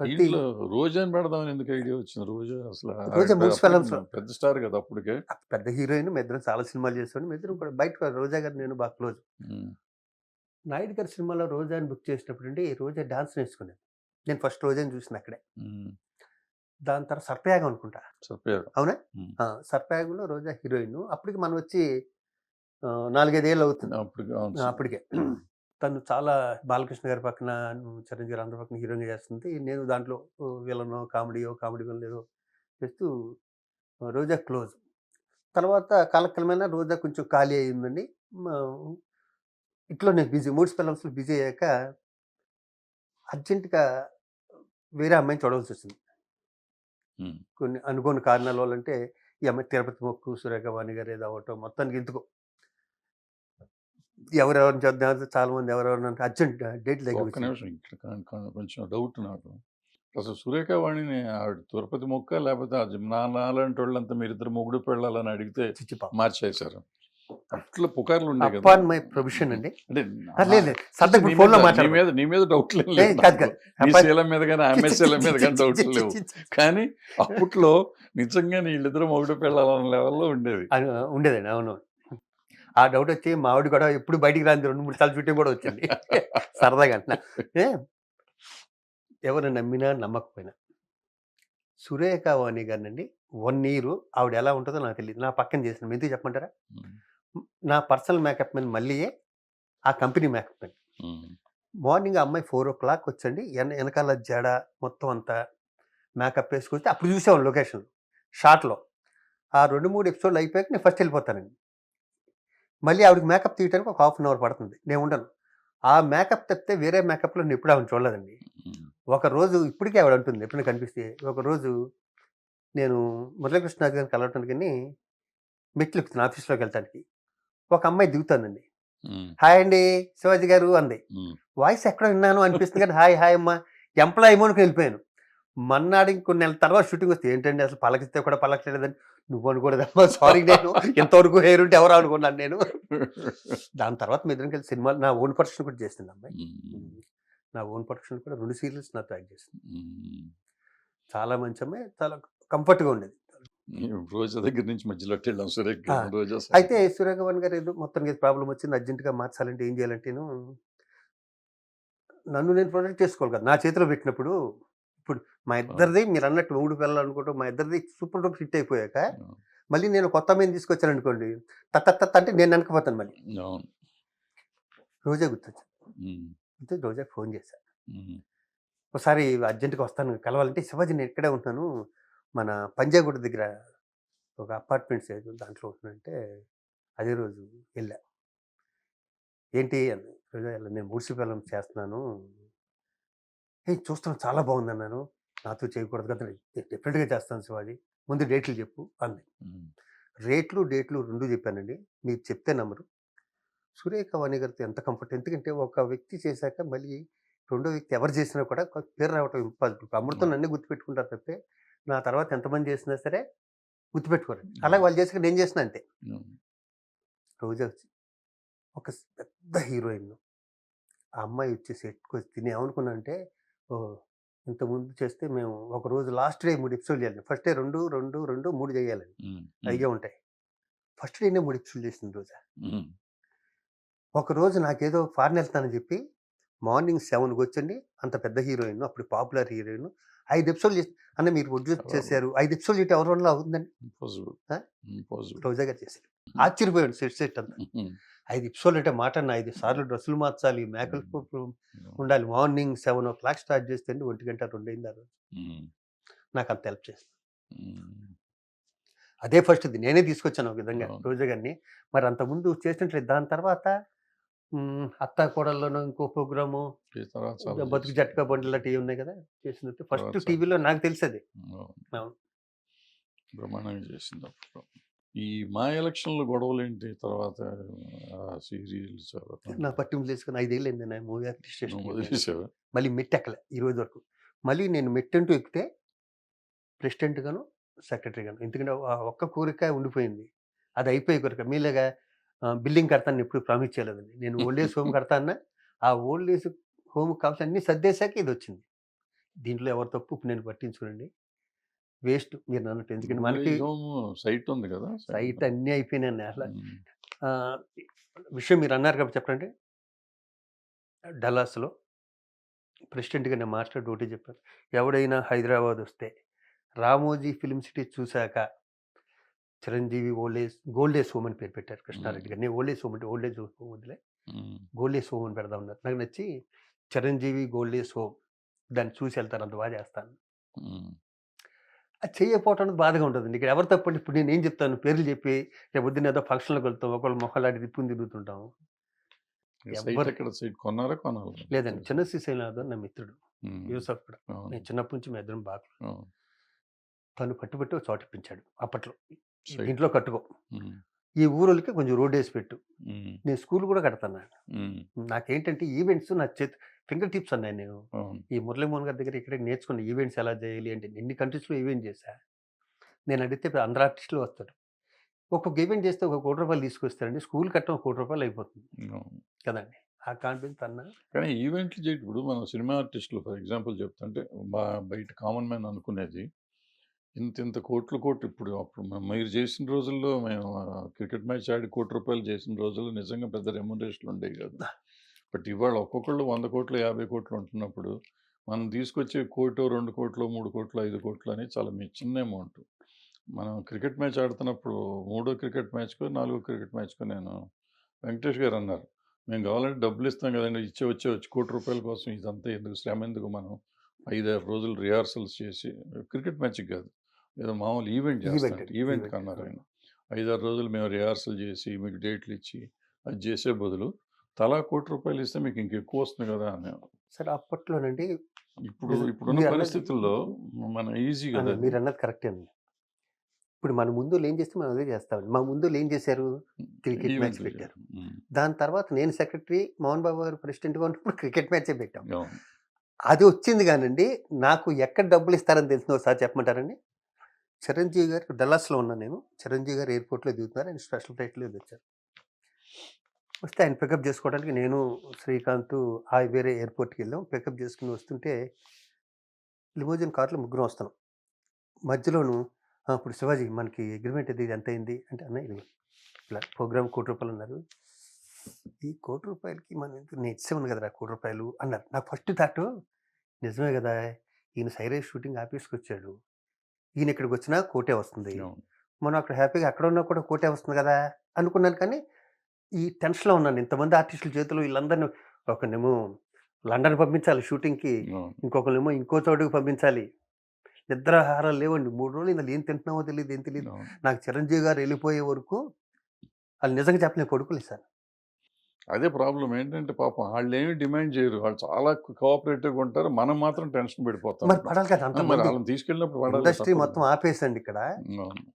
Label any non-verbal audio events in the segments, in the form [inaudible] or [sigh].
ప్రతి రోజాని పెడదామని ఎందుకు ఐడియా వచ్చింది? రోజా అసలు. పెద్ద స్టార్ కదా అప్పటికే. పెద్ద హీరోయిన్ మీ ఇద్దరం చాలా సినిమాలు చేస్తాను మీ ఇద్దరం కూడా బయట రోజా గారు నేను బాగా క్లోజ్. నాయుడు గారి సినిమాలో రోజాని బుక్ చేసినప్పుడు అండి రోజా డాన్స్ నేర్చుకున్నాను నేను ఫస్ట్ రోజాని చూసిన అక్కడే. దాని తర్వాత సర్పయాగం అనుకుంటా. చెప్పారు అవునా? సర్పయాగంలో రోజా హీరోయిన్. అప్పటికి మనం వచ్చి నాలుగైదేళ్ళు అవుతుంది. అప్పటికే తను చాలా బాలకృష్ణ గారి పక్కన చిరంజీవి అందరి పక్కన హీరోయిన్గా చేస్తుంది. నేను దాంట్లో విలనో కామెడీయో కామెడీ ఏదో చేస్తూ రోజా క్లోజ్. తర్వాత కాలక్రమేణా రోజా కొంచెం ఖాళీ అయ్యిందండి. ఇట్లో నేను బిజీ మూడు స్పెల్లంస్లో బిజీ అయ్యాక అర్జెంటుగా వేరే అమ్మాయిని చూడవలసి వచ్చింది. కొన్ని అనుకోని కారణాల వల్ల అంటే ఈ అమ్మాయి తిరుపతి మొక్కు సురేఖ వాణి గారు ఏదో అవ్వటం మొత్తానికి ఎందుకో ఎవరెవరిని చూద్దాం చాలా మంది ఎవరెవరిని అంటే అర్జెంట్ డేట్ ఒక్క దగ్గర నిమిషం ఇక్కడ కొంచెం డౌట్ నాకు. అసలు సురేఖ వాణిని ఆవిడ తిరుపతి మొక్క లేకపోతే అది నా నాలాంటి వాళ్ళంతా మీరిద్దరు మొగుడు పెళ్ళాలని అడిగితే మార్చేశారు. అట్లా పుకార్లు ఉండే కదా. అపాన్ మై ప్రొఫెషన్ అండి. అంటే ఆ, లేదు లేదు. సరదా నీ ఇప్పుడు ఫోన్లో మీద- నీ మాట్లాడు మీద నీ మీద డౌట్ లేదు కాదు, కాదు. నీ అపాన్- శీలం మీద కానీ ఆమె శీలం మీద కానీ డౌట్లు లేవు. కానీ అప్పట్లో నిజంగా వీళ్ళిద్దరు మొగుడు పెళ్ళాలన్న లెవెల్లో ఉండేది. అని ఉండేదండి. అవును. ఆ డౌట్ వచ్చి మా ఆవిడ కూడా ఎప్పుడు బయటికి రాని రెండు మూడు సార్లు షూటింగ్ కూడా వచ్చింది. [laughs] సరదాగా అంటున్నా ఎవరు నమ్మినా నమ్మకపోయినా. సురేఖ వాణి గారినండి వన్ ఇయర్ ఆవిడ ఎలా ఉంటుందో నాకు తెలియదు నా పక్కన చేసిన ఎందుకు చెప్పమంటారా? నా పర్సనల్ మేకప్ మెన్ మళ్ళీయే ఆ కంపెనీ మేకప్ మెన్. మార్నింగ్ అమ్మాయి ఫోర్ ఓ క్లాక్ వచ్చండి. వెన వెనకాల జడ మొత్తం అంతా మేకప్ వేసుకొచ్చి అప్పుడు చూసాను లొకేషన్ షార్ట్లో ఆ రెండు మూడు ఎపిసోడ్లు అయిపోయాక నేను ఫస్ట్ వెళ్ళిపోతానండి. మళ్ళీ ఆవిడకి మేకప్ తీయడానికి ఒక హాఫ్ అన్ అవర్ పడుతుంది. నేను ఉండను. ఆ మేకప్ తప్పితే వేరే మేకప్లో నేను ఎప్పుడు ఆవిడ చూడలేదండి. ఒక రోజు ఇప్పటికీ ఆవిడ అంటుంది ఎప్పుడైనా కనిపిస్తే. ఒక రోజు నేను మురళీకృష్ణ గారిని కలవటానికి మెట్లు ఎక్కుతున్నాను ఆఫీస్లోకి వెళ్ళటానికి. ఒక అమ్మాయి దిగుతానండి. హాయ్ అండి శివాజీ గారు అంది. వాయిస్ ఎక్కడ విన్నాను అనిపిస్తుంది కానీ హాయ్ హాయ్ అమ్మా. ఎంప్లాయ్ అనుకుని వెళ్ళిపోయాను. మన్నాడు ఇంకొన్ని నెలల తర్వాత షూటింగ్ వస్తే ఏంటండి? అసలు పలకిస్తే కూడా పలకలేదని నువ్వు అనుకోలేదమ్మా సారీ నేను. [laughs] ఎంతవరకు హెయిర్ ఉంటే ఎవరు అనుకున్నాను నేను. దాని తర్వాత మీ ఇద్దరం కలిసి సినిమాలు నా ఓన్ ప్రొడక్షన్ కూడా చేసింది అమ్మాయి. నా ఓన్ ప్రొడక్షన్ కూడా రెండు సీరియల్స్ నాతో యాక్ట్ చేసింది. చాలా మంచి అమ్మాయి చాలా కంఫర్ట్గా ఉండేది. రోజా దగ్గర నుంచి మధ్యలో వెళ్ళాం ఆ, రోజా అయితే సూర్యగవన్ గారు ఏదో మొత్తం ప్రాబ్లం వచ్చింది అర్జెంటుగా మార్చాలంటే ఏం చేయాలంటేను నన్ను నేను ప్రొటెక్ట్ చేసుకోవాలి కదా నా చేతిలో పెట్టినప్పుడు ఇప్పుడు మా ఇద్దరిది మీరు అన్నట్టు మూడు పిల్లలు అనుకుంటాం మా ఇద్దరిది సూపర్ డూపర్ హిట్ అయిపోయాక మళ్ళీ నేను కొత్త అమ్మాయిని తీసుకొచ్చాను అనుకోండి తత్త తత్త అంటే నేను వెనకపోతాను మళ్ళీ. రోజా గుర్తొచ్చాను రోజాకి ఫోన్ చేశాను ఒకసారి అర్జెంటుగా వస్తాను కలవాలంటే శివాజీ నేను ఇక్కడే ఉంటున్నాను. మన పంజాగుట్ట దగ్గర ఒక అపార్ట్మెంట్స్ ఏదో దాంట్లో ఉంటున్నానంటే అదే రోజు వెళ్ళా. ఏంటి? రోజా నేను మూర్సిపాలెం చేస్తున్నాను. ఏ చూస్తున్నాను చాలా బాగుంది అన్నాను నాతో చేయకూడదు కదా! డెఫినెట్గా చేస్తాను శివాజీ. ముందు డేట్లు చెప్పు అంది. రేట్లు డేట్లు రెండు చెప్పానండి. మీరు చెప్తే నమ్మరు. సురేఖ వాణి గారితో ఎంత కంఫర్ట్ ఎందుకంటే ఒక వ్యక్తి చేశాక మళ్ళీ రెండో వ్యక్తి ఎవరు చేసినా కూడా పేరు రావటం ఇంపాసిబుల్. అమృతం నన్ను గుర్తుపెట్టుకుంటారు తప్పితే నా తర్వాత ఎంతమంది చేసినా సరే గుర్తుపెట్టుకోరు అలాగే వాళ్ళు చేసాక నేను చేసిన అంతే. రోజా వచ్చి ఒక పెద్ద హీరోయిన్ ఆ అమ్మాయి వచ్చి సెట్కి వచ్చి నేను ఏమనుకున్నా అంటే ఓ ఇంతకుముందు చేస్తే మేము ఒక రోజు లాస్ట్ డే మూడు ఎపిసోడ్ చేయాలి. ఫస్ట్ డే రెండు రెండు రెండు మూడు చేయాలండి. ఉమ్, అయ్యే ఉంటాయి. ఫస్ట్ డేనే మూడు ఎపిసోడ్ చేసింది రోజా? ఒక రోజు నాకేదో ఫారెన్ వెళ్తానని చెప్పి మార్నింగ్ సెవెన్కి వచ్చండి. అంత పెద్ద హీరోయిన్ అప్పుడు పాపులర్ హీరోయిన్ ఐదు ఎపిసోడ్లు చేసి అన్న మీరు ప్రొడ్యూస్. చేశారు. ఐదు ఎపిసోడ్లు చేయటం ఎవరి వల్ల అవుతుందండి. ఆ? Impossible. రోజా గారు చేశారు. ఆశ్చర్యపోయాడు సెట్ సెట్ అంతా. ఐదు ఎపిసోడ్లు అంటే మాట అన్న ఐదు సార్లు డ్రెస్సులు మార్చాలి మేకప్ ఉండాలి. Morning seven o'clock start చేస్తే ఒంటి గంట రెండు అయింది ఆ రోజు. నాకు అంత హెల్ప్ ఉమ్. అదే ఫస్ట్ ఇది నేనే తీసుకొచ్చాను ఒక విధంగా. రోజా గారిని మరి అంతకుముందు చేసినట్లేదు దాని తర్వాత అత్త కోడల్లోనూ ఇంకో ప్రోగ్రాము బతుకు. జట్కా బండిల టీవీ ఉన్నాయి కదా చేసినట్టు. ఫస్ట్ టీవీలో నాకు తెలిసేది. బ్రహ్మాండంగా చేసింది ఈ మా ఎలక్షన్ల గొడవలు ఏంటి తర్వాత ఆ సీరియల్స్ నా పట్టింపు చేసుకుని ఐదేళ్ళు అయింది నా మూవీ స్టేషన్ వదిలేసావా? మళ్ళీ మెట్టు ఎక్కలే ఈ రోజు వరకు. మళ్ళీ నేను మెట్టంటూ ఎక్కితే ప్రెసిడెంట్ గాను సెక్రటరీ గాను ఎందుకంటే ఒక్క కోరిక ఉండిపోయింది. అది అయిపోయే కోరిక. మీలాగా బిల్డింగ్ కడతాను ఎప్పుడు ప్రామిస్ చేయలేదండి. నేను ఓల్డ్ ఏజ్ హోమ్ కడతానా ఆ ఓల్డ్ ఏజ్ హోమ్ కావాల్సిన అన్ని సర్దేశాక ఇది వచ్చింది. దీంట్లో ఎవరు తప్పు నేను పట్టించుకోనండి. వేస్ట్ మీరు అన్నట్టు. ఎందుకంటే మనకి సైట్ ఉంది కదా సైట్ అన్నీ అయిపోయినాయి అసలు. విషయం మీరు అన్నారు కాబట్టి చెప్పండి డల్లాస్లో ప్రెసిడెంట్గా నేను మాస్టర్ డ్యూటీ చెప్పాను ఎవడైనా హైదరాబాద్ వస్తే రామోజీ ఫిల్మ్ సిటీ చూశాక చిరంజీవి ఓల్డేజ్ గోల్డేజ్ హోమ్ అని పేరు పెట్టారు కృష్ణారెడ్డి గారు. నేను ఓల్డేజ్ హోమ్ అంటే ఓల్డేజ్ హోమ్ వదిలే ఉమ్, గోల్డేజ్ హోమ్ అని పెడదాం ఉన్నారు నాకు నచ్చి చిరంజీవి గోల్డేజ్ హోమ్ దాన్ని చూసి వెళ్తారు అంత బాగా చేస్తాను. అది చేయకపోవటం అనేది బాధగా ఉంటుంది ఇక్కడ ఎవరు తప్పండి? ఇప్పుడు నేను ఏం చెప్తాను? పేర్లు చెప్పి రేపు పొద్దున్న ఏదో ఫంక్షన్లకు వెళ్తాం. ఒకళ్ళు మొక్కలాంటి తిప్పుని తిరుగుతుంటాం. కొన్నారా? కొనాలి లేదండి. చిన్న శ్రీశైలం నా మిత్రుడు. యూసఫ్ కూడా. నేను చిన్నప్పటి నుంచి మీ ఇద్దరం బాగా తను పట్టుబట్టి ఒక చోట ఇప్పించాడు అప్పట్లో. ఇంట్లో కట్టుకో. ఈ ఊరోళ్ళకి కొంచెం రోడ్ వేసి పెట్టు. నేను స్కూల్ కూడా కడతాను ఉమ్, నాకేంటంటే ఈవెంట్స్ నా చేతి ఫింగర్ టిప్స్ అన్నాయి నేను. ఈ మురళీమోహన్ గారి దగ్గర ఇక్కడ నేర్చుకున్న ఈవెంట్స్ ఎలా చేయాలి అంటే ఎన్ని కంట్రీస్లో ఈవెంట్ చేశా? నేను అడిగితే అందరు ఆర్టిస్టులు వస్తాడు ఒక్కొక్క ఈవెంట్ చేస్తే ఒక కోటి రూపాయలు తీసుకొస్తారండి. స్కూల్ కట్టడం కోటి రూపాయలు అయిపోతుంది. కదండి. ఆ కాన్ఫిడెన్స్ అన్న కానీ ఈవెంట్లు ఇప్పుడు మనం సినిమా ఆర్టిస్టులు ఫర్ ఎగ్జాంపుల్ చెప్తుంటే బయట కామన్ మ్యాన్ అనుకునేది ఇంత ఇంత కోట్లు కోట్లు ఇప్పుడు అప్పుడు మీరు చేసిన రోజుల్లో మేము క్రికెట్ మ్యాచ్ ఆడి కోటి రూపాయలు చేసిన రోజుల్లో నిజంగా పెద్ద రెమ్యునరేషన్లు ఉండేవి కదా. బట్ ఇవాళ ఒక్కొక్కళ్ళు వంద కోట్లు యాభై కోట్లు ఉంటున్నప్పుడు మనం తీసుకొచ్చే కోటో రెండు కోట్లు మూడు కోట్లు ఐదు కోట్లు అని చాలా మీ చిన్న అమౌంట్. మనం క్రికెట్ మ్యాచ్ ఆడుతున్నప్పుడు మూడో క్రికెట్ మ్యాచ్కో నాలుగో క్రికెట్ మ్యాచ్కో నేను వెంకటేష్ గారు అన్నారు. మేము కావాలంటే డబ్బులు ఇస్తాం కదండి ఇచ్చే వచ్చే వచ్చి కోటి రూపాయల కోసం ఇదంతా ఎందుకు శ్రమ ఎందుకు మనం ఐదారు రోజులు రిహార్సల్స్ చేసి క్రికెట్ మ్యాచ్కి కాదు ఏదో మామూలు ఈవెంట్ చేస్తాం Event, ఈవెంట్. అన్నారు ఆయన. ఐదారు రోజులు మేము రిహార్సల్ చేసి మీకు డేట్లు ఇచ్చి అది చేసే బదులు తలా కోటి రూపాయలు ఇస్తే మీకు ఇంకెక్కువ వస్తుంది కదా అని సరే అప్పట్లోనండి ఇప్పుడు ఇప్పుడున్న పరిస్థితుల్లో మన ఈజీ కదా మీరు అన్నది కరెక్టే అండి. ఇప్పుడు మన ముందు ఏం చేస్తే మనం అదే చేస్తామండి. మా ముందు ఏం చేశారు? match ఈవెంట్ పెట్టారు. దాని తర్వాత నేను సెక్రటరీ మోహన్ బాబు గారు ప్రెసిడెంట్గా ఉన్నప్పుడు క్రికెట్ మ్యాచే పెట్టాం. అది వచ్చింది కానండి నాకు ఎక్కడ డబ్బులు ఇస్తారని తెలిసిన ఒకసారి చెప్పమంటారండి? చిరంజీవి గారు డల్లాస్లో ఉన్నాను నేను. చిరంజీవి గారు ఎయిర్పోర్ట్లో దిగుతున్నారు. ఆయన స్పెషల్ ఫ్లైట్లో వచ్చారు వస్తే ఆయన పికప్ చేసుకోవడానికి నేను శ్రీకాంత్ ఆ వేరే ఎయిర్పోర్ట్కి వెళ్ళాం. పికప్ చేసుకుని వస్తుంటే లిమోజిన్ కార్లో ముగ్గురం వస్తున్నాం. మధ్యలోను ఇప్పుడు శివాజీ మనకి అగ్రిమెంట్ ఇది ఎంత అయింది? అంటే అన్న ఇది ఇలా ప్రోగ్రామ్ కోటి రూపాయలు అన్నారు. ఈ కోటి రూపాయలకి మనం నేర్చే నేను ఇచ్చేవాను కదరా కోటి రూపాయలు? అన్నారు. నాకు ఫస్ట్ థాట్ నిజమే కదా ఈయన సైరేష్ షూటింగ్ ఆఫీస్కి వచ్చాడు. ఈయన ఇక్కడికి వచ్చినా కోటే వస్తుంది. మనం అక్కడ హ్యాపీగా అక్కడ ఉన్నా కూడా కోటే వస్తుంది కదా! అనుకున్నాను కానీ ఈ టెన్షన్లో ఉన్నాను. ఇంతమంది ఆర్టిస్టుల చేతులు వీళ్ళందరినీ ఒకనేమో లండన్ పంపించాలి షూటింగ్కి ఇంకొకరేమో ఇంకో చోటుకి పంపించాలి. నిద్ర ఆహారాలు లేవండి. మూడు రోజులు ఇందులో ఏం తింటున్నామో తెలియదు ఏం తెలియదు నాకు చిరంజీవి గారు వెళ్ళిపోయే వరకు వాళ్ళు నిజంగా చెప్పలే కొడుకులు సార్. అదే ప్రాబ్లం ఏంటంటే పాపం వాళ్ళు ఏమి డిమాండ్ చేయరు. వాళ్ళు చాలా కోఆపరేటివ్గా ఉంటారు. మనం మాత్రం టెన్షన్ పడిపోతాం మరి పడాలి కదా ఆ, మరి వాళ్ళని తీసుకెళ్ళినప్పుడు పడాలి ఇండస్ట్రీ. మొత్తం ఆపేసండి ఇక్కడ.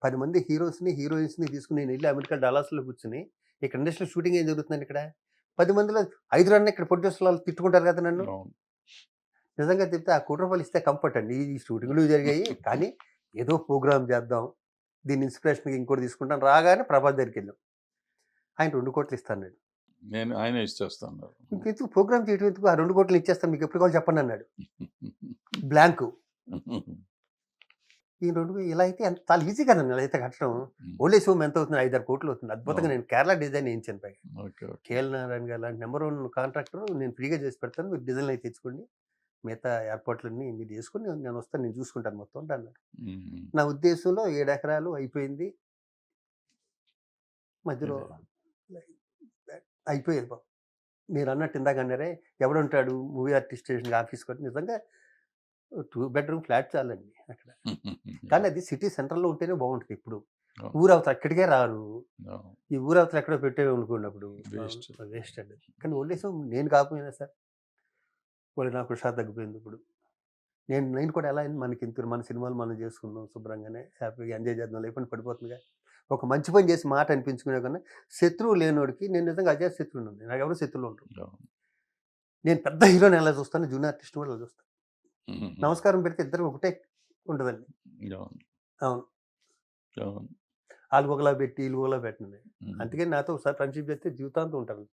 పది మంది హీరోస్ని హీరోయిన్స్ని తీసుకుని నేను వెళ్ళి అమెరికా డలాస్లో కూర్చుని ఇక్కడ ఇండస్ట్రీ షూటింగ్ ఏం జరుగుతుందండి ఇక్కడ? పది మందిలో ఐదు రన్ ఇక్కడ ప్రొడ్యూసర్ వాళ్ళు తిట్టుకుంటారు కదా నన్ను. నిజంగా చెప్తే ఆ కోటి రూపాయలు ఇస్తే కంఫర్ట్ అండి. ఈ షూటింగ్లు జరిగాయి. కానీ ఏదో ప్రోగ్రామ్ చేద్దాం. దీని ఇన్స్పిరేషన్ ఇంకోటి తీసుకుంటాం రాగానే ప్రభాస్ దగ్గరికి వెళ్ళాం. ఆయన రెండు కోట్లు ఇస్తాను నేను. ఆయన ఇచ్చేస్తాను. ఇంకెందుకు ప్రోగ్రామ్ చేయడం ఎందుకు? ఆ రెండు కోట్లు ఇచ్చేస్తాను. మీకు ఎప్పుడు కావాలి చెప్పండి అన్నాడు. [laughs] బ్లాంక్. [laughs] ఈ రెండు ఇలా అయితే ఎంత చాలా ఈజీ కదా ఇలా అయితే కట్టడం. ఓన్లీ సోమ్ ఎంత అవుతుంది? ఐదారు కోట్లు అవుతుంది. అద్భుతంగా నేను కేరళ డిజైన్ వేయించాను పైగా. కేఎల్ నారాయణ గారు లాంటి నెంబర్ వన్ కాంట్రాక్టర్ నేను ఫ్రీగా చేసి పెడతాను. మీరు డిజైన్ అయితే తెచ్చుకోండి. మిగతా ఏర్పాట్లన్నీ మీరు చేసుకుని నేను వస్తాను. నేను చూసుకుంటాను మొత్తం అన్నాడు. నా ఉద్దేశంలో ఏడు ఎకరాలు అయిపోయింది. మధ్యలో అయిపోయేది బాబు మీరు అన్నట్టు ఇందాక అన్నారే ఎవడుంటాడు మూవీ ఆర్టిస్ట్ స్టేషన్ ఆఫీస్ కొట్టి నిజంగా టూ బెడ్రూమ్ ఫ్లాట్ చాలండి అక్కడ. [laughs] కానీ అది సిటీ సెంటర్లో ఉంటేనే బాగుంటుంది ఇప్పుడు. ఊరవతల అక్కడికే రారు. ఈ ఊరవతల ఎక్కడో పెట్టేవి అనుకున్నప్పుడు. వేస్ట్. అండి. కానీ ఓల్డేసం నేను కాకపోయినా సార్. వాళ్ళు నాకు షా తగ్గిపోయింది ఇప్పుడు. నేను నేను కూడా ఎలా అయింది మనకి ఇంత మన సినిమాలు మనం చేసుకుందాం శుభ్రంగానే హ్యాపీగా ఎంజాయ్ చేద్దాం లేకుండా పడిపోతుందిగా. ఒక మంచి పని చేసి మాట అనిపించుకునే కన్నా శత్రువు లేనోడికి నేను నిజంగా అజయ్ శత్రువుని ఉంది నాకు ఎవరు శత్రువులు ఉంటారు. నేను పెద్ద హీరోని ఎలా చూస్తాను? జూనియర్ ఆర్టిస్ట్ కూడా అలా చూస్తాను. నమస్కారం పెడితే ఇద్దరు ఒకటే ఉంటుందండి అవును. వాళ్ళు ఒకలా పెట్టి వీళ్ళు ఒకలా పెట్టినది ఉమ్. అందుకని నాతో ఒకసారి ఫ్రెండ్షిప్ చేస్తే జీవితాంతం ఉంటారు.